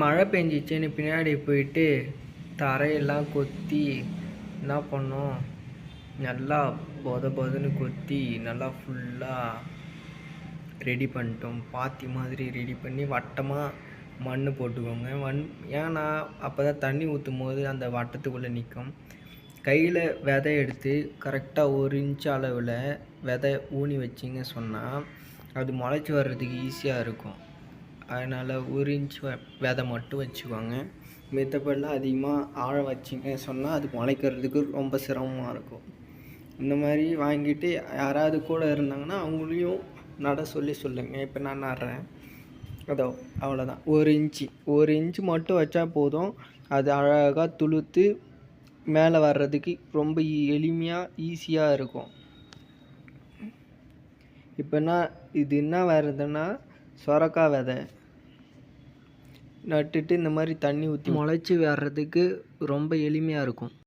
மழை பெஞ்சிச்சுன்னு பின்னாடி போயிட்டு தரையெல்லாம் கொத்தி என்ன பண்ணோம்? நல்லா பொத பொதன்னு கொத்தி நல்லா ஃபுல்லாக ரெடி பண்ணிட்டோம். பாத்தி மாதிரி ரெடி பண்ணி வட்டமாக மண் போட்டுக்கோங்க. மண் ஏன்னா அப்போ தான் தண்ணி ஊற்றும் போது அந்த வட்டத்துக்குள்ளே நிற்கும் கையில் விதை எடுத்து கரெக்டாக ஒரு இன்ச் அளவில் விதை ஊனி வச்சிங்க சொன்னால் அது முளைச்சி வர்றதுக்கு ஈஸியாக இருக்கும். அதனால் ஒரு இன்ச் விதை மட்டும் வச்சுக்கோங்க. மித்தப்படலாம் அதிகமாக ஆழ வச்சிங்க சொன்னால் அது முளைக்கிறதுக்கு ரொம்ப சிரமமாக இருக்கும். இந்த மாதிரி வாங்கிட்டு யாராவது கூட இருந்தாங்கன்னா அவங்களையும் நட சொல்லி சொல்லுங்கள் இப்போ நான் நடுறேன். அதோ அவ்வளோதான் ஒரு இன்ச்சு ஒரு இன்ச்சு மட்டும் வச்சா போதும். அது அழகாக துளுத்து மேலே வர்றதுக்கு ரொம்ப எளிமையாக ஈஸியாக இருக்கும். இப்போ என்ன இது என்ன வருதுன்னா சொரக்காய் விதை. நட்டுட்டு இந்த மாதிரி தண்ணி ஊற்றி முளைச்சி வர்றதுக்கு ரொம்ப எளிமையாக இருக்கும்.